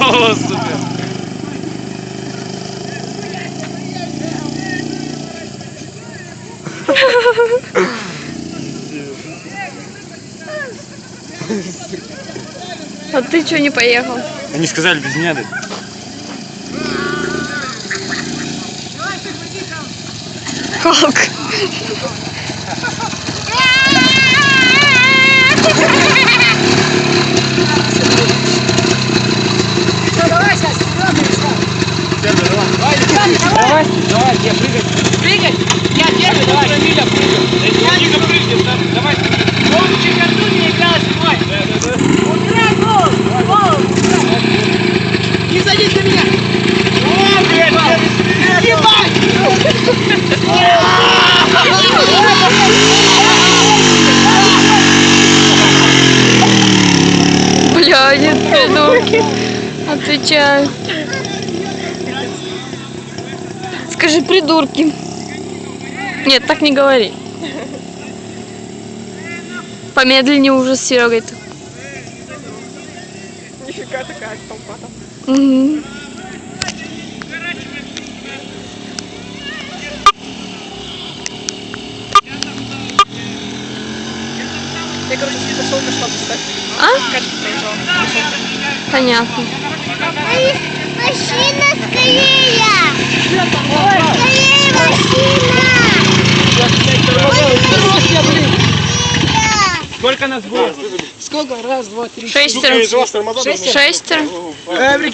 О, супер. А ты что не поехал? Они сказали без меня, да? Халк. Давай, давай, я прыгай. Прыгай! Я первый, давай! Рамиля прыгай! Я не прыгай, давай! Он в чемпионатуре не играл зимой! Играй гол! Гол! Не садись на меня! О, блядь! Ебать! Бля, нет, придурки. Отвечаю. Скажи придурки. Нет, так не говори. Помедленнее уже с Серегой-то. Нифига такая толпа. Мгм. Я, короче, с видосов пошла поставить. А? Проезжала. Понятно. Машина! Скорее Сколько нас было? Сколько? Раз, два, три. Шестеро. Шестеро. Э,